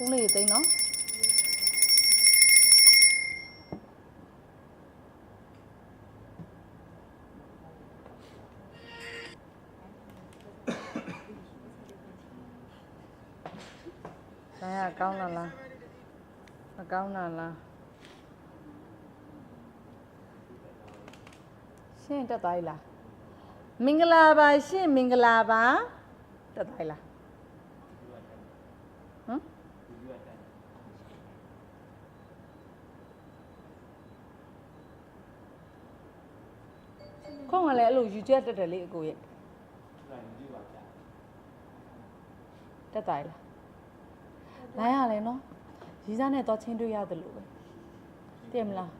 ဖုန်းလေးသိမ်းနော်ဒါရကောင်းလားလားမကောင်းလားလားရှင်းတက်သွားပြီလားမင်္ဂလာပါရှင်းမင်္ဂလာပါတက်သွားပြီလားဟမ် ခေါင်းကလည်းအဲ့လိုယူချက်တက်တယ်လေအကိုရဲ့တက်သွားပြီလားလိုင်းရလဲနော်ရီးစားနဲ့တော့ချင်းတွေ့ရတယ်လို့ပဲတည်မလား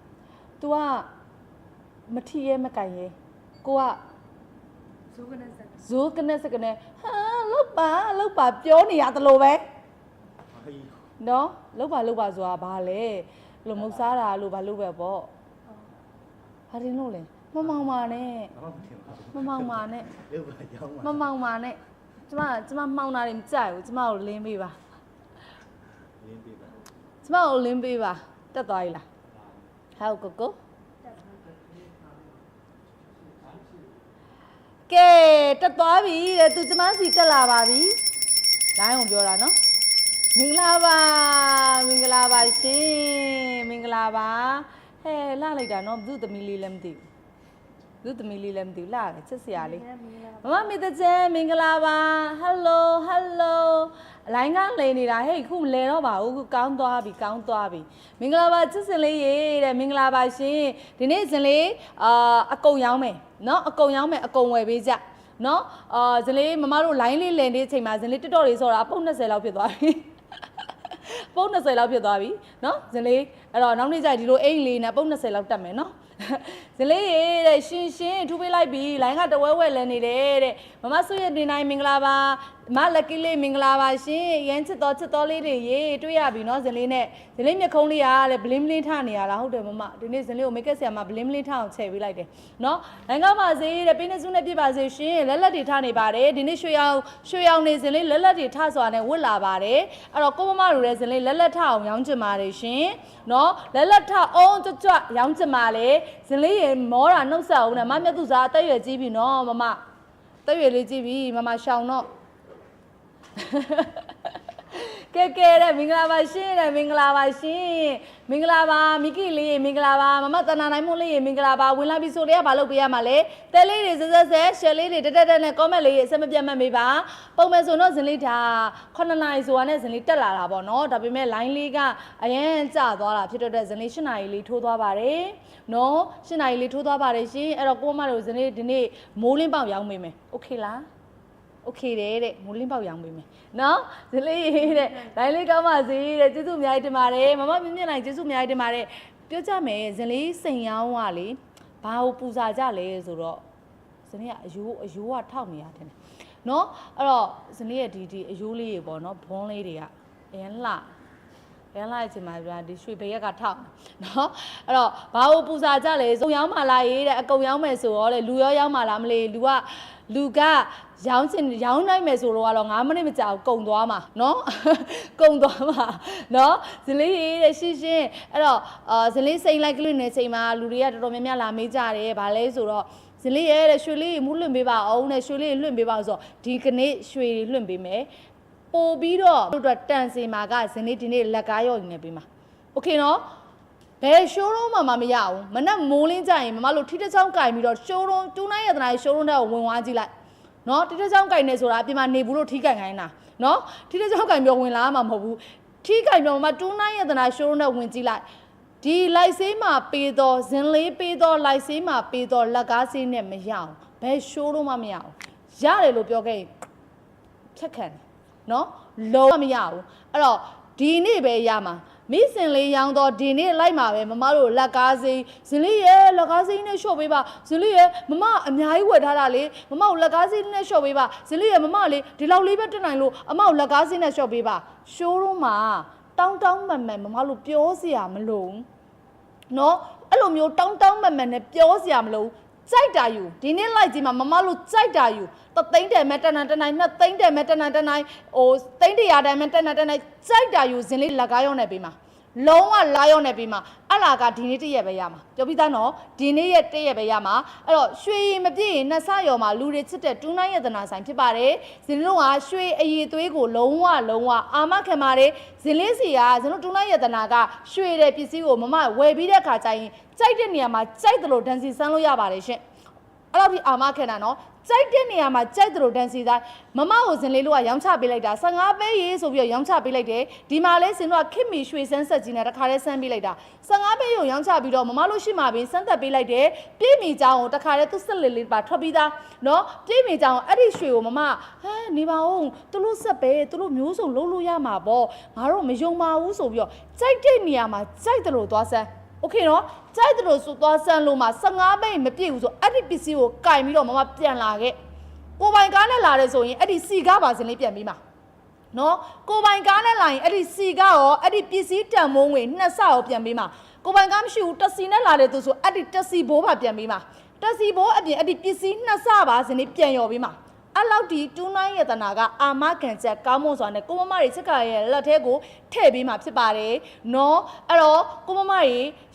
तू ကမထီရဲမကင်ရဲကိုကဇိုးကနေစက်ဇိုးကနဲ့စကနေဟာလောက်ပါလောက်ပါပြောနေရတယ်လို့ပဲ နော်လောက်ပါလောက်ပါဆိုတာဘာလဲလို့မုတ်စားတာလို့ဘာလို့ပဲပေါ့ဟာတင်လို့လေမမောင်ပါနဲ့ဘာမှမထင်ပါဘူးမမောင်ပါနဲ့လောက်ပါရောင်းပါမမောင်ပါနဲ့ကျမကျမမှောင်တာတွေမကြိုက်ဘူးကျမကိုလင်းပေးပါလင်းပေးပါကျမကိုလင်းပေးပါတက်သွားပြီလားဟောကိုကိုကဲတက်သွားပြီတဲ့သူကျမစီတက်လာပါပြီလိုင်းအောင်ပြောတာနော် မင်္ဂလာပါမင်္ဂလာပါရှင်မင်္ဂလာပါဟဲ့လှလိုက်တာနော်ဘုသူသမီးလေးလည်းမသိဘူးဘုသူသမီးလေးလည်းမသိဘူးလှတယ်ချစ်စရာလေးမမမေတ္တကျဲမင်္ဂလာပါဟယ်လိုဟယ်လိုအလိုင်းကလဲနေတာဟေ့ခုမလဲတော့ပါဘူးခုကောင်းသွားပြီကောင်းသွားပြီမင်္ဂလာပါချစ်စင်လေးရေတဲ့မင်္ဂလာပါရှင်ဒီနေ့စင်လေးအာအကုံရောင်းမယ်နော်အကုံရောင်းမယ်အကုံဝယ်ပေးကြနော်အာဇလေးမမတို့ line လေးလည်နေတဲ့အချိန်မှာဇလေးတက်တော်လေးဆိုတာအပုတ်20လောက်ဖြစ်သွားပြီ ပုံ20လောက်ဖြစ်သွားပြီเนาะဇင်လေးအဲ့တော့နောက်နေ့ကျရင်ဒီလိုအိမ်လေးနဲ့ပုံ20လောက်တက်မယ်เนาะ ဇလေးရေတဲ့ရှင်ရှင်ထူပေးလိုက်ပြီလိုင်းကတဝဲဝဲလဲနေတယ်တဲ့မမဆုရဲ့နေနိုင်မင်္ဂလာပါမလက်ကီလေးမင်္ဂလာပါရှင်ရန်ချစ်တော်ချစ်တော်လေးတွေရေတွေ့ရပြီနော်ဇလေးနဲ့ဇလေးမျက်ခုံးလေးကလည်း bling bling ထနေရလားဟုတ်တယ်မမဒီနေ့ဇလေးကို make up ဆရာမ bling bling ထအောင်ချဲ့ပေးလိုက်တယ်နော်နိုင်ငံပါစေတဲ့ပင်းနေစုနဲ့ပြပါစေရှင်လက်လက်တွေထနေပါတယ်ဒီနေ့ရွှေရောင်ရွှေရောင်နေဇလေးလက်လက်တွေထစွာနဲ့ဝတ်လာပါတယ်အဲ့တော့ကိုမမတို့လည်းဇလေးလက်လက်ထအောင်ရောင်းချင်ပါတယ်ရှင်နော်လက်လက်ထအောင်ကြွကြွရောင်းချင်ပါလေဇလေးရေမောတာနှုတ်ဆက်အောင်နဲ့မမြတ်သူစားတက်ရွယ်ကြီးပြီနော်မမတက်ရွယ်လေးကြီးပြီမမရှောင်တော့ ကဲကဲတဲ့မင်္ဂလာပါရှင်တဲ့မင်္ဂလာပါရှင်မင်္ဂလာပါမိကိလေးရေမင်္ဂလာပါမမတနာနိုင်မွန်းလေးရေမင်္ဂလာပါဝင်လာပြီဆိုတော့ဘာလုပ်ပေးရမှာလဲတဲလေးတွေဆက်ဆက်ဆက်ရှယ်လေးတွေတက်တက်တက်နဲ့ comment လေးရေအစမပြတ်မှတ်မေးပါပုံမဲ့ဆိုတော့ဇင်လေးဒါ9နာရီဆိုတာနဲ့ဇင်လေးတက်လာတာပေါ့နော်ဒါပေမဲ့ line လေးကအရင်ကျသွားတာဖြစ်တဲ့ဇင်လေး10နာရီလေးထိုးသွားပါတယ်နော်10နာရီလေးထိုးသွားပါတယ်ရှင်အဲ့တော့ကိုမတို့ဇင်လေးဒီနေ့မိုးလင်းပေါက်ရောင်းပေးမယ်โอเคလား โอเคတယ်တဲ့မိုးလင်းပေါက်ရောင်းပေးမယ်နော်ဇလေးတဲ့လိုင်းလေးကောင်းပါစေတဲ့ကျေးဇူးအများကြီးတင်ပါတယ်မမမြင့်မြင့်နိုင်ကျေးဇူးအများကြီးတင်ပါတယ်ပြောကြမယ်ဇလေးစိန်ရောင်းကလေဘာကိုပူဇာကြလဲဆိုတော့ဇလေးကအယိုးအယိုးကထောက်နေရတယ်နော်အဲ့တော့ဇလေးရဲ့ဒီဒီအယိုးလေးတွေပေါ့နော်ဘွန်းလေးတွေကအရင်လှ ရန်လာချင်မှာဗျာဒီရွှေဘရက်ကထောက်နော်အဲ့တော့ဘာလို့ပူဇာကြလဲစုံရောင်းမှလာရေးတဲ့အကုံရောင်းမယ်ဆိုတော့လေလူရောရောင်းမှလာမလေးလူကလူကရောင်းချင်ရောင်းနိုင်မယ်ဆိုတော့ကတော့9မိနစ်မကြာဘူးကုံသွားမှာနော်ကုံသွားမှာနော်ဇလေးရေးတဲ့ရှင်းရှင်းအဲ့တော့အာဇလေးစိန်လိုက်ကလေးနေချိန်မှာလူတွေကတော်တော်များများလာမေးကြတယ်ဗာလဲဆိုတော့ဇလေးရဲ့တဲ့ရွှေလေးမူးလွင့်ပေးပါအောင်တဲ့ရွှေလေးလွင့်ပေးပါဆိုတော့ဒီကနေ့ရွှေလွင့်ပေးမယ် ပို့ပြီးတော့တို့အတွက်တန်စီမာကဇနီးဒီနေ့လက်ကားရော့နေပေးမှာโอเคနော်ဘယ်ရှိုးရုံးမှမမရဘူးမနဲ့မိုးလင်းကြရင်မမတို့ထိတစ်ချောင်းကင်ပြီးတော့ရှိုးရုံးတူးနိုင်ရတဲ့နိုင်ရှိုးရုံးတဲ့ကိုဝင်သွားကြည့်လိုက်နော်ထိတစ်ချောင်းကင်နေဆိုတာအပြင်မှာနေဘူးလို့ထိကင်ခိုင်းတာနော်ထိတစ်ချောင်းကင်ပြောဝင်လာမှာမဟုတ်ဘူးထိကင်ပြောမမတူးနိုင်ရတဲ့နိုင်ရှိုးရုံးတဲ့ဝင်ကြည့်လိုက်ဒီလိုက်ဆေးမှာပေးတော့ဇင်လေးပေးတော့လိုက်ဆေးမှာပေးတော့လက်ကားဆေးနဲ့မရအောင်ဘယ်ရှိုးရုံးမှမရအောင်ရတယ်လို့ပြောခဲ့ရင် ဖြတ်ခံတယ် နော်လုံးဝမရဘူးအဲ့တော့ဒီနေ့ပဲရမှာမိစင်လေးရောင်းတော့ဒီနေ့လိုက်မှာပဲမမတို့လက်ကားစိမ်းဇင်လေးရဲ့လက်ကားစိမ်းနဲ့ရှော့ပေးပါဇင်လေးရဲ့မမအများကြီးဝယ်ထားတာလေမမကိုလက်ကားစိမ်းနဲ့ရှော့ပေးပါဇင်လေးရဲ့မမလေးဒီလောက်လေးပဲတက်နိုင်လို့အမကိုလက်ကားစိမ်းနဲ့ရှော့ပေးပါရှိုးရုံးမှာတောင်းတောင်းမှန်မှန်မမတို့ပြောစရာမလိုဘူးနော်အဲ့လိုမျိုးတောင်းတောင်းမန်မန်နဲ့ပြောစရာမလိုဘူး ကြိုက်တာယူဒီနေ့လိုက်ကြည့်မှာမမလို့ကြိုက်တာယူတသိန်းတယ်မဲ့တနန်တနိုင်နှစ်သိန်းတယ်မဲ့တနန်တနိုင်ဟိုသိန်းတရာတယ်မဲ့တနန်တနိုင်ကြိုက်တာယူဇင်လေးလက်ကားရုံနဲ့ပေးမှာ လုံးဝလာရောက်နေပြီးမှအလာကဒီနေ့တည့်ရက်ပဲရမှာပြောပြီးသားနော်ဒီနေ့ရက်တည့်ရက်ပဲရမှာအဲ့တော့ရွှေရည်မပြည့်ရင်နှစ်ဆရော်မှာလူတွေချစ်တဲ့တူးနိုင်ရတနာဆိုင်ဖြစ်ပါတယ်ဇင်လုံးကရွှေအရည်သွေးကိုလုံးဝလုံးဝအာမခံပါတယ်ဇင်လေးစီကဇင်တို့တူးနိုင်ရတနာကရွှေတဲ့ပစ္စည်းကိုမမဝယ်ပြီးတဲ့ခါကျရင်ကြိုက်တဲ့နေရာမှာကြိုက်တယ်လို့ဒန်စီဆန်းလို့ရပါတယ်ရှင် အဲ့တော့ဒီအာမခံတာနော်ကြိုက်တဲ့နေရာမှာကြိုက်တယ်လို့တန်းစီသားမမကိုစင်လေးလို့ကရောင်းချပေးလိုက်တာ15ပဲရေးဆိုပြီးတော့ရောင်းချပေးလိုက်တယ်ဒီမှာလဲစင်တို့ကခစ်မီရွှေစန်းဆက်ကြီးနဲ့တခါတည်းဆန်းပေးလိုက်တာ15ပဲရုံရောင်းချပြီးတော့မမလို့ရှိမှပင်စမ်းသက်ပေးလိုက်တယ်ပြည့်မီကြောင်ကိုတခါတည်းသူ့ဆက်လေးလေးပါထွက်ပြီးသားနော်ပြည့်မီကြောင်အဲ့ဒီရွှေကိုမမဟမ်နေပါဦးသူတို့ဆက်ပဲသူတို့မျိုးစုံလုံးလို့ရမှာပေါ့ငါတို့မယုံပါဘူးဆိုပြီးတော့ကြိုက်တဲ့နေရာမှာကြိုက်တယ်လို့သွားဆန်း โอเคနော်ကြိုက်တယ်လို့ဆိုသွားဆန်းလို့မှ15ပိတ်မပြည့်ဘူးဆိုအဲ့ဒီပစ္စည်းကိုကင်ပြီးတော့မမပြန်လာခဲ့ကိုပိုင်ကားနဲ့လာတယ်ဆိုရင်အဲ့ဒီစီကားပါစင်လေးပြန်ပြီးမှာနော်ကိုပိုင်ကားနဲ့လာရင်အဲ့ဒီစီကားရောအဲ့ဒီပစ္စည်းတန်မိုးငွေနှစ်ဆရောပြန်ပြီးမှာကိုပိုင်ကားမရှိဘူးတက်စီနဲ့လာတယ်သူဆိုအဲ့ဒီတက်စီဘိုးပါပြန်ပြီးမှာတက်စီဘိုးအပြင်အဲ့ဒီပစ္စည်းနှစ်ဆပါစင်လေးပြန်ရော်ပြီးမှာ အဲ့လောက်ဒီတူးနိုင်ရတနာကအာမခံချက်ကောင်းမွန်စွာနဲ့ကိုမမတွေချစ်ကရဲ့လက်ထဲကို ထည့်ပေးမှာဖြစ်ပါတယ်နော်အဲ့တော့ကိုမမတွေ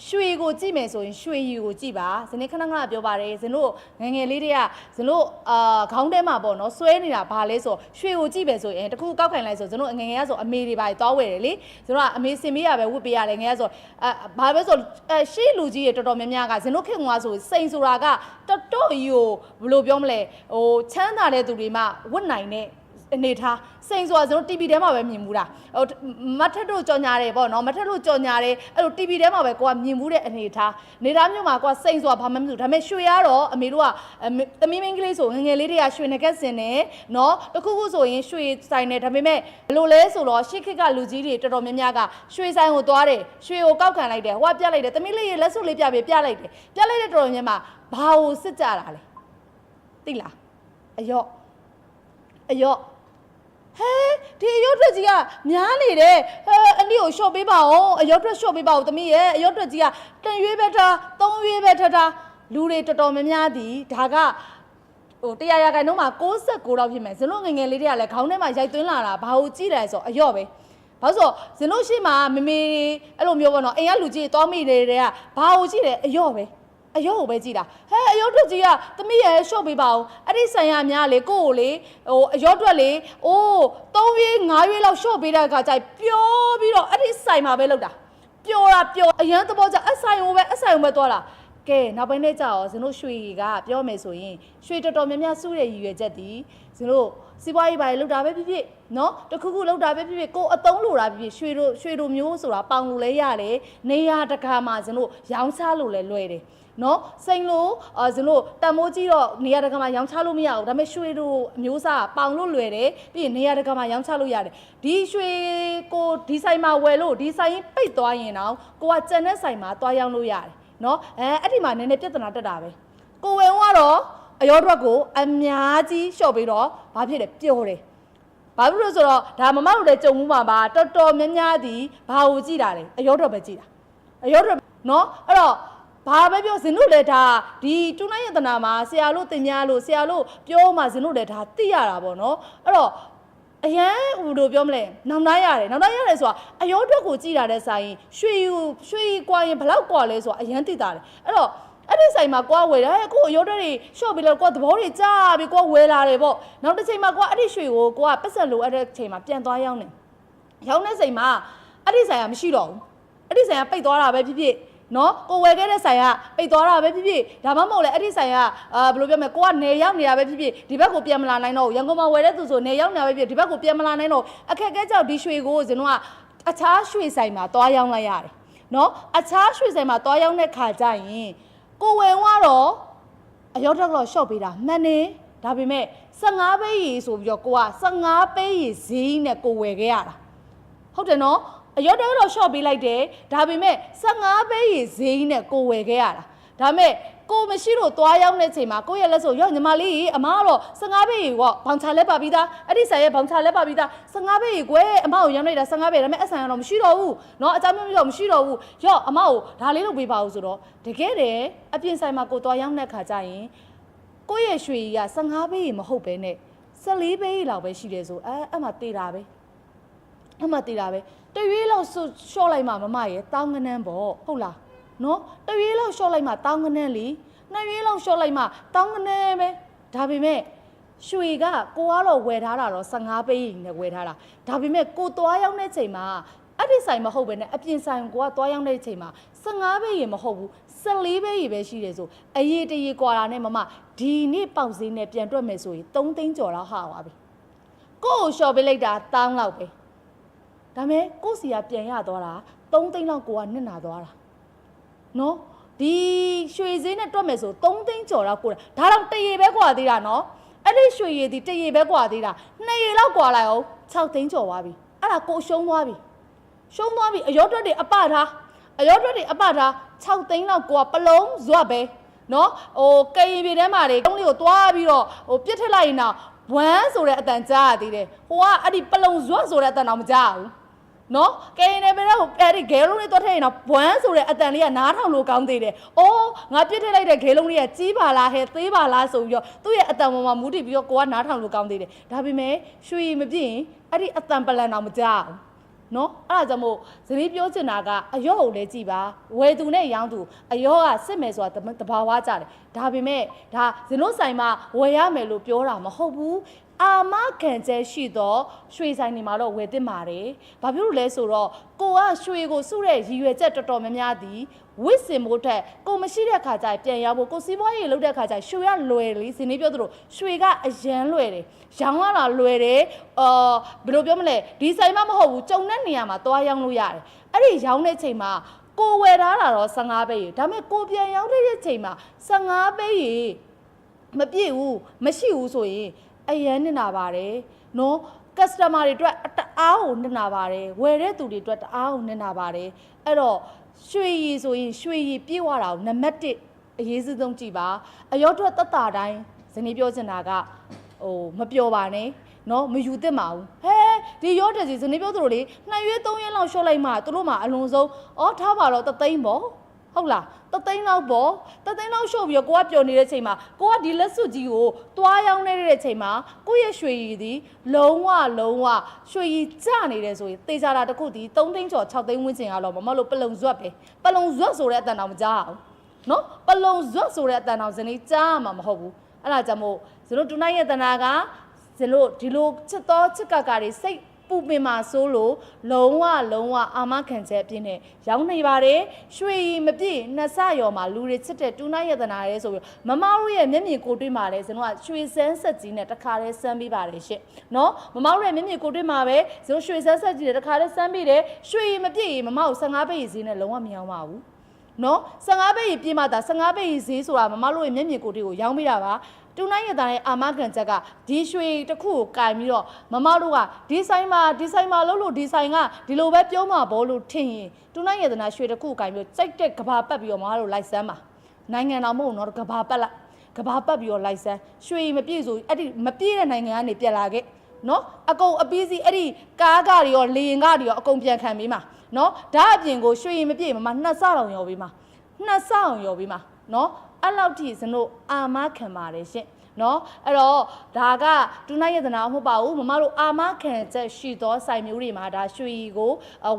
ရွှေကိုကြည့်မယ်ဆိုရင်ရွှေရည်ကိုကြည့်ပါဇနေ့ခဏခဏပြောပါတယ်ဇင်တို့ငယ်ငယ်လေးတွေကဇင်တို့အာခေါင်းထဲမှာပေါ့နော်ဆွဲနေတာဘာလဲဆိုရွှေကိုကြည့်ပဲဆိုရင်တခုကောက်ခိုင်လိုက်ဆိုဇင်တို့ငယ်ငယ်ကဆိုအမေတွေပါသွားဝယ်တယ်လေဇင်တို့ကအမေစင်မေးရပဲဝတ်ပေးရတယ်ငယ်ကဆိုအဲဘာပဲဆိုအဲရှေ့လူကြီးတွေတော်တော်များများကဇင်တို့ခေတ်ကဆိုစိန်ဆိုတာကတော်တော်ကြီးကိုဘယ်လိုပြောမလဲဟိုချမ်းသာတဲ့သူတွေမှဝတ်နိုင်တဲ့ အနေထားစိန်ဆိုတာကျွန်တော် TV ထဲမှာပဲမြင်မှုတာဟိုမထက်တို့ကြော်ညာတယ်ပေါ့နော်မထက်တို့ကြော်ညာတယ်အဲ့လို TV ထဲမှာပဲကိုကမြင်မှုတဲ့အနေထားနေသားမျိုးမှာကိုကစိန်ဆိုတာဘာမှမသိဘူးဒါပေမဲ့ရွှေရတော့အမေတို့ကသမီးမင်းကလေးဆိုငယ်ငယ်လေးတွေကရွှေနကက်စင်နေနော်တခုခုဆိုရင်ရွှေဆိုင်နေဒါပေမဲ့ဘယ်လိုလဲဆိုတော့ရှစ်ခစ်ကလူကြီးတွေတော်တော်များများကရွှေဆိုင်ကိုသွားတယ်ရွှေကိုကောက်ခံလိုက်တယ်ဟိုကပြလိုက်တယ်သမီးလေးရေလက်စွပ်လေးပြပေးပြလိုက်တယ်ပြလိုက်တဲ့တော်တော်များများဘာကိုစစ်ကြတာလဲသိလားအယော့အယော့ ဟဲဒီအရုပ်ထွက်ကြီးကများနေတယ်ဟဲအနည်းကိုရှော့ပေးပါဦးအရုပ်ထွက်ရှော့ပေးပါဦးသမီးရဲ့အရုပ်ထွက်ကြီးကတန်ရွေးပဲထားသုံးရွေးပဲထားထားလူတွေတော်တော်များများဒီဒါကဟိုတရားရခိုင်တော့မှ69လောက်ဖြစ်မယ်ဇင်တို့ငယ်ငယ်လေးတွေကလည်းခေါင်းထဲမှာရိုက်သွင်းလာတာဘာလို့ကြည့်လဲဆိုတော့အရော့ပဲဘာလို့ဆိုဇင်တို့ရှိမှမမေအဲ့လိုမျိုးပေါ့နော်အိမ်ကလူကြီးတောမိနေတဲ့ကဘာလို့ကြည့်လဲအရော့ပဲ အယောကိုပဲကြည်တာဟဲအယောတို့ကြီးကသမီးရဲ့ရှော့ပေးပါဦးအဲ့ဒီဆိုင်ရများလေကိုကိုလေဟိုအယောတွက်လေအိုး၃ရွေး၅ရွေးလောက်ရှော့ပေးတဲ့အခါကျပျော်ပြီးတော့အဲ့ဒီဆိုင်မှာပဲလောက်တာပျော်တာပျော်အရန်သဘောကျအဆိုင်ကိုပဲအဆိုင်ကိုပဲသွားတာကဲနောက်ပိုင်းနဲ့ကြာရောဇင်တို့ရွှေကပြောမယ်ဆိုရင်ရွှေတော်တော်များများစုတဲ့ရည်ရွယ်ချက်ဒီဇင်တို့စီးပွားရေးပိုင်းလောက်တာပဲဖြစ်ဖြစ်နော်တခုခုလောက်တာပဲဖြစ်ဖြစ်ကိုယ်အတုံးလိုတာဖြစ်ဖြစ်ရွှေတို့ရွှေတို့မျိုးဆိုတာပေါင်လို့လဲရတယ်နေရတကာမှာဇင်တို့ရောင်းချလို့လဲလွယ်တယ် နော်စိန်လို့အာဇင်လို့တန်မိုးကြီးတော့နေရာတကာမှာရောင်းချလို့မရဘူးဒါပေမဲ့ရွှေတို့အမျိုးအစားကပေါင်လို့လွယ်တယ်ပြီးရင်နေရာတကာမှာရောင်းချလို့ရတယ်ဒီရွှေကိုဒီဆိုင်မှာဝယ်လို့ဒီဆိုင်ပိတ်သွားရင်တော့ကိုကကြံတဲ့ဆိုင်မှာသွားရောင်းလို့ရတယ်နော်အဲအဲ့ဒီမှာနည်းနည်းပြဿနာတက်တာပဲကိုဝယ်ဝကတော့အရောအတွက်ကိုအများကြီးလျှော့ပြီးတော့ဘာဖြစ်လဲပျော်တယ်ဘာဖြစ်လို့လဲဆိုတော့ဒါမမတို့လည်းကြုံမှုမှာပါတော်တော်များများဒီဘာကိုကြည့်တာလဲအယောတော့ပဲကြည့်တာအယောတော့နော်အဲ့တော့ ဘာပဲပြောဇင်တို့လည်းဒါဒီတူနိုင်ယတနာမှာဆရာလို့တင်ညာလို့ဆရာလို့ပြောမှဇင်တို့လည်းဒါသိရတာပေါ့နော်အဲ့တော့အရန်ဟိုလိုပြောမလဲနောင်တရတယ်နောင်တရတယ်ဆိုတာအယောတော့ကိုကြည့်တာတဲ့ဆိုင်ရွှေယူရွှေကွာရင်ဘလောက်ကွာလဲဆိုတာအရန်သိတာတယ်အဲ့တော့အဲ့ဒီဆိုင်မှာကွာဝယ်တယ်ဟဲ့ကိုအယောတော့တွေရှော့ပြီးတော့ကွာသဘောတွေကြားပြီးကွာဝယ်လာတယ်ပေါ့နောက်တစ်ချိန်မှာကွာအဲ့ဒီရွှေကိုကွာပတ်ဆက်လိုအဲ့တဲ့ချိန်မှာပြန်သွားရောက်နေရောင်းတဲ့ချိန်မှာအဲ့ဒီဆိုင်ကမရှိတော့ဘူးအဲ့ဒီဆိုင်ကပိတ်သွားတာပဲဖြစ်ဖြစ် နော်ကိုဝယ်ခဲ့တဲ့ဆိုင်ကပိတ်သွားတာပဲဖြစ်ဖြစ်ဒါမှမဟုတ်လေအဲ့ဒီဆိုင်ကအာဘယ်လိုပြောမလဲကိုကနေရောက်နေတာပဲဖြစ်ဖြစ်ဒီဘက်ကိုပြန်မလာနိုင်တော့ဘူးရန်ကုန်မှာဝယ်တဲ့သူဆိုနေရောက်နေတာပဲဖြစ်ဖြစ်ဒီဘက်ကိုပြန်မလာနိုင်တော့အခက်အခဲကြောင့်ဒီရွှေကိုဇင်တို့ကအခြားရွှေဆိုင်မှာသွားရောက်လိုက်ရတယ်နော်အခြားရွှေဆိုင်မှာသွားရောက်တဲ့ခါကျရင်ကိုဝယ်ကတော့အရောက်တော့တော့ရှော့ပေးတာမှန်နေဒါပေမဲ့15ပဲရီဆိုပြီးတော့ကိုက15ပဲရီဈေးနဲ့ကိုဝယ်ခဲ့ရတာဟုတ်တယ်နော် အရောက်တော့တော့ရှော့ပေးလိုက်တယ်ဒါပေမဲ့15ပဲရီဈေးနဲ့ကိုဝယ်ခဲ့ရတာဒါ ဒါပေမဲ့ကိုမရှိလို့သွားရောက်တဲ့ချိန်မှာကိုရဲ့လက်ဆိုရော့ညီမလေးအမကတော့15ပဲကြီးပေါ့ဘောင်ချလက်ပါပြီးသားအဲ့ဒီဆိုင်ရဲ့ဘောင်ချလက်ပါပြီးသား15ပဲကြီးကွယ်အမကိုရမ်းလိုက်တာ15ပဲဒါပေမဲ့အဆိုင်ကတော့မရှိတော့ဘူးเนาะအကြောင်းမျိုးမျိုးတော့မရှိတော့ဘူးရော့အမကိုဒါလေးလုပ်ပေးပါဦးဆိုတော့တကယ်တယ်အပြင်ဆိုင်မှာကိုသွားရောက်တဲ့ခါကျရင်ကိုရဲ့ရွှေကြီးက15ပဲကြီးမဟုတ်ပဲနဲ့14ပဲကြီးလောက်ပဲရှိတယ်ဆိုအဲအဲ့မှာတေးတာပဲ အမှတ်သေးတာပဲ တရွေးလောက်ဆိုရှော့လိုက်မှမမရဲ့တောင်းငနန်းပေါ့ဟုတ်လားနော်တရွေးလောက်ရှော့လိုက်မှတောင်းငနန်းလीနှစ်ရွေးလောက်ရှော့လိုက်မှတောင်းငနန်းပဲဒါပေမဲ့ရွှေကကိုကတော့ဝယ်ထားတာတော့15ပေးရင်နဲ့ဝယ်ထားတာဒါပေမဲ့ကိုသွားရောက်တဲ့ချိန်မှာအဲ့ဒီဆိုင်မဟုတ်ပဲねအပြင်ဆိုင်ကိုကသွားရောက်တဲ့ချိန်မှာ15ပေးရင်မဟုတ်ဘူး14ပေးရင်ပဲရှိတယ်ဆိုအရေးတရေးကွာတာနဲ့မမဒီနေ့ပေါက်ဈေးနဲ့ပြန်တွက်မယ်ဆိုရင်3သိန်းကျော်တော့ဟာပါပြီကို့ကိုရှော့ပေးလိုက်တာတောင်းလောက်ပဲ ဒါမဲ့ကိုယ့်စီကပြန်ရသွားတာ3သိန်းလောက်ကိုကနစ်နာသွားတာနော်ဒီရွှေဈေးနဲ့တွက်မယ်ဆို3သိန်းကျော်တော့ကိုတာဒါတော့တရေပဲกว่าသေးတာနော်အဲ့ဒီရွှေရည်ဒီတရေပဲกว่าသေးတာ2ရေလောက်กว่าလိုက်အောင်6သိန်းကျော်သွားပြီအဲ့ဒါကိုရှုံးသွားပြီရှုံးသွားပြီအယောတွက်တွေအပထားအယောတွက်တွေအပထား6သိန်းလောက်ကိုကပလုံးဇွတ်ပဲနော်ဟိုကရင်ပြည်ထဲမှာတွေတုံးလေးကိုသွားပြီးတော့ဟိုပြစ်ထစ်လိုက်ရင်တော့ဝမ်းဆိုတဲ့အတန်ကြားရသေးတယ်ဟိုကအဲ့ဒီပလုံဇွတ်ဆိုတဲ့အတန်တော့မကြားဘူး နော်ကဲနေပဲတော့အဲ့ဒီဂဲလုံးလေးတော့ထည့်ရင်တော့ဘွမ်းဆိုတဲ့အတန်လေးကနားထောင်လို့ကောင်းသေးတယ်။အော်ငါပြစ်ထည့်လိုက်တဲ့ဂဲလုံးလေးကကြီးပါလားဟဲ့သေးပါလားဆိုပြီးတော့သူ့ရဲ့အတန်ပေါ်မှာမူတည်ပြီးတော့ကိုကနားထောင်လို့ကောင်းသေးတယ်။ဒါပေမဲ့ရွှေမပြည့်ရင်အဲ့ဒီအတန်ပလန်တော့မကြောက်ဘူး။နော်အဲ့ဒါကြောင့်မို့ဇနီးပြောချင်တာကအယောကိုလည်းကြည်ပါဝယ်သူနဲ့ရောင်းသူအယောကစစ်မယ်ဆိုတာတဘာဝကြတယ်ဒါပေမဲ့ဒါဇင်တို့ဆိုင်မှာဝယ်ရမယ်လို့ပြောတာမဟုတ်ဘူး အာမခံချက်ရှိတော့ရွှေဆိုင်နေမှာတော့ဝယ်တင်ပါတယ်။ဘာဖြစ်လို့လဲဆိုတော့ကိုကရွှေကိုစုတဲ့ရည်ရွယ်ချက်တော်တော်များများသည်ဝစ်စင်မို့ထက်ကိုမရှိတဲ့ခါကျရင်ပြန်ရောက်ဖို့ကိုစီးပွားရေးလုပ်တဲ့ခါကျရင်ရွှေကလွယ်လေစင်နေပြောသလိုရွှေကအရန်လွယ်တယ်။ရောင်းရတာလွယ်တယ်။အာဘယ်လိုပြောမလဲဒီဆိုင်မှမဟုတ်ဘူးကြုံတဲ့နေရာမှာသွားရောင်းလို့ရတယ်။အဲ့ဒီရောင်းတဲ့ချိန်မှာကိုဝယ်ထားတာတော့15ပဲရေဒါပေမဲ့ကိုပြန်ရောင်းတဲ့ချိန်မှာ15ပဲရေမပြည့်ဘူးမရှိဘူးဆိုရင် အရန်နစ်နာပါတယ်နော်ကစတမာတွေအတွက်တအားကိုနစ်နာပါတယ်ဝယ်တဲ့သူတွေအတွက်တအားကိုနစ်နာပါတယ်အဲ့တော့ရွှေရည်ဆိုရင်ရွှေရည်ပြည့်ဝတာကိုနံပါတ်1အရေးစဆုံးကြည့်ပါအရောအတွက်တက်တာတိုင်းဇနီးပြောချင်တာကဟိုမပျော်ပါနဲ့နော်မယူသင့်ပါဘူးဟဲဒီရောတက်စီဇနီးပြောသူတို့လေနှစ်ရွေးသုံးရွေးလောက်ရှော့လိုက်မှသူတို့မှအလွန်ဆုံးဩထားပါတော့တသိန်းပေါ့ ဟုတ်လားတသိန်းလောက်ပေါ့တသိန်းလောက်ရှုပ်ပြီးတော့ကိုကပျော်နေတဲ့ချိန်မှာကိုကဒီလက်စွပ်ကြီးကိုတွားရောင်းနေတဲ့ချိန်မှာကိုရဲ့ရွှေရည်သည်လုံးဝလုံးဝရွှေရည်ကျနေတယ်ဆိုရင်တေချာတာတစ်ခုဒီ3သိန်းကျော်6သိန်းဝန်းကျင်ကတော့မမလို့ပလုံဇွတ်ပဲပလုံဇွတ်ဆိုတဲ့အတန်တော်မကြားအောင်နော်ပလုံဇွတ်ဆိုတဲ့အတန်တော်ဇနီးကြားမှာမဟုတ်ဘူးအဲ့ဒါကြောင့်မို့ဇတို့တူနိုင်ရဲ့တနာကဇတို့ဒီလိုချစ်တော်ချစ်ကကတွေစိတ် ပူပင်မှာစိုးလို့လုံးဝလုံးဝအာမခံချက်အပြည့်နဲ့ရောင်းနေပါတယ်ရွှေရီမပြည့်နှစ်ဆရော်မှာလူတွေချစ်တဲ့တူနာယတနာရဲဆိုပြီးမမတို့ရဲ့မျက်မြင်ကိုတွေ့မှာလဲကျွန်တော်ကရွှေစမ်းဆက်ကြီးနဲ့တခါတည်းစမ်းပေးပါတယ်ရှင့်နော်မမတို့ရဲ့မျက်မြင်ကိုတွေ့မှာပဲကျွန်တော်ရွှေစမ်းဆက်ကြီးနဲ့တခါတည်းစမ်းပေးတယ်ရွှေရီမပြည့်ရင်မမတို့15ပိတ်ဈေးနဲ့လုံးဝမရောင်းပါဘူးနော်15ပိတ်ပြေးမှသာ15ပိတ်ဈေးဆိုတာမမတို့ရဲ့မျက်မြင်ကိုယ်တွေကိုရောင်းပေးတာပါ တူနိုင်ရသားရဲ့အာမခံချက်ကဒီရွှေတစ်ခုကိုကင်ပြီးတော့မမတို့ကဒီဆိုင်မှာဒီဆိုင်မှာလို့လို့ဒီဆိုင်ကဒီလိုပဲပြောမှာဘောလို့ထင်ရင်တူနိုင်ရသနာရွှေတစ်ခုကိုကင်ပြီးတော့စိုက်တဲ့ကဘာပတ်ပြီးတော့မမတို့လိုက်စမ်းပါနိုင်ငံတော်မဟုတ်တော့ကဘာပတ်လိုက်ကဘာပတ်ပြီးတော့လိုက်စမ်းရွှေမပြည့်ဆိုအဲ့ဒီမပြည့်တဲ့နိုင်ငံကနေပြက်လာခဲ့နော်အကုန်အပီးစီအဲ့ဒီကားကတွေရောလေရင်ကတွေရောအကုန်ပြန်ခံပြီးမှာနော်ဒါအပြင်ကိုရွှေရင်မပြည့်မမနှစ်ဆအောင်ရောပြီးမှာနှစ်ဆအောင်ရောပြီးမှာနော် အဲ့လောက်ထိကျွန်တော်အာမခံပါတယ်ရှင်နော်အဲ့တော့ဒါကဒုနယတနာမဟုတ်ပါဘူးမမတို့အာမခံချက်ရှိသောဆိုင်မျိုးတွေမှာဒါရွှေရီကို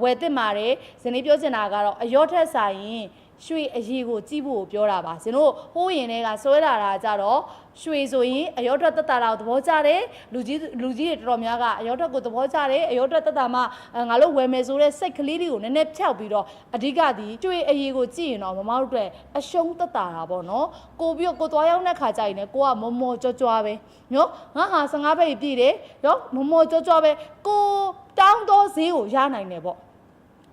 ဝယ်သင့်ပါတယ်ဇနီးပြောချင်တာကတော့အယောထက်ဆိုင်ရင် ရွှေအရေးကိုကြည့်ဖို့ပြောတာပါဇင်တို့ဟိုးရင်တွေကဆွဲလာတာကြတော့ရွှေဆိုရင်အရော့ထွက်တက်တာတော့သဘောကျတယ်လူကြီးလူကြီးတွေတော်တော်များကအရော့ထွက်ကိုသဘောကျတယ်အရော့ထွက်တက်တာမှငါတို့ဝယ်မယ်ဆိုတဲ့စိတ်ကလေးတွေကိုနည်းနည်းဖြောက်ပြီးတော့အဓိကဒီရွှေအရေးကိုကြည့်ရင်တော့မမတို့အတွက်အရှုံးတက်တာတာပေါ့နော်ကိုပြီးတော့ကိုသွားရောက်တဲ့ခါကျရင်လည်းကိုကမောမောကြောကြောပဲနော်ငါဟာ15ဘက်ပြည့်တယ်နော်မောမောကြောကြောပဲကိုတောင်းတော့ဈေးကိုရနိုင်တယ်ပေါ့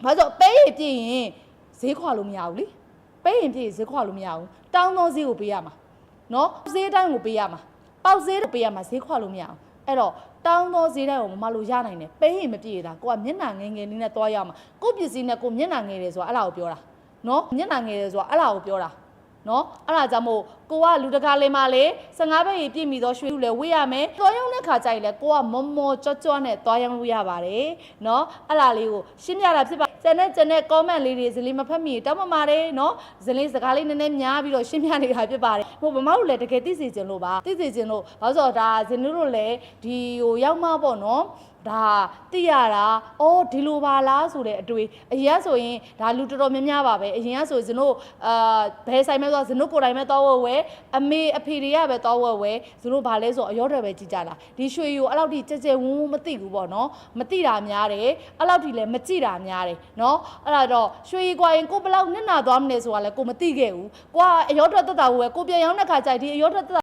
ဘာလို့ပဲရပြည့်ရင် ဈေးခွာလို့မရဘူးလေပဲရင်ပြည့်ဈေးခွာလို့မရဘူးတောင်းတော့ဈေးကိုပေးရမှာနော်ဈေးတိုင်းကိုပေးရမှာပေါက်ဈေးကိုပေးရမှာဈေးခွာလို့မရအောင်အဲ့တော့တောင်းသောဈေးတိုင်းကိုမမလို့ရနိုင်တယ်ပေးရင်မပြည့်တာကိုကမျက်နှာငယ်ငယ်လေးနဲ့တွားရမှာကိုပစ္စည်းနဲ့ကိုမျက်နှာငယ်တယ်ဆိုတာအဲ့လားကိုပြောတာနော်မျက်နှာငယ်တယ်ဆိုတာအဲ့လားကိုပြောတာနော်အဲ့ဒါကြောင့်မို့ ကိုကလူတကာလေးမှလေ15ဘက်ကြီးပြည့်မီသောရွှေလူလည်းဝေးရမယ်သွားရောက်တဲ့ခါကျရင်လည်းကိုကမောမောကြော့ကြော့နဲ့သွားရောက်လို့ရပါတယ်နော်အဲ့ဒါလေးကိုရှင်းပြတာဖြစ်ပါကျန်တဲ့ကျန်တဲ့ comment လေးတွေဇလီမဖတ်မိတောင်းပန်ပါတယ်နော်ဇလီစကားလေးနည်းနည်းများပြီးတော့ရှင်းပြနေတာဖြစ်ပါတယ်ဟိုဗမာတို့လည်းတကယ်သိစေချင်လို့ပါသိစေချင်လို့ဘာလို့ဆိုတော့ဒါဇင်နုတို့လည်းဒီဟိုရောက်မှပေါ့နော်ဒါသိရတာအော်ဒီလိုပါလားဆိုတဲ့အတွေ့အရင်ကဆိုရင်ဒါလူတော်တော်များများပါပဲအရင်ကဆိုဇင်တို့အာဘယ်ဆိုင်မဲ့ဆိုဇင်တို့ကိုယ်တိုင်မဲ့တော့ဝဲဝဲအမေအဖေတွေကပဲတော့ဝဲဝဲဇင်တို့ဘာလဲဆိုအရောတော်ပဲကြည်ကြလားဒီရွှေယူအဲ့လောက်ထိကြဲကြဲဝန်းဝန်းမသိဘူးပေါ့နော်မသိတာများတယ်အဲ့လောက်ထိလည်းမကြည့်တာများတယ်နော်အဲ့ဒါတော့ရွှေယူကွာရင်ကိုဘယ်လောက်နစ်နာသွားမလဲဆိုတာလည်းကိုမသိခဲ့ဘူးကွာအရောတော်တက်တာကိုပဲကိုပြန်ရောက်တဲ့ခါကျရင်ဒီအရောတော်တက်တာ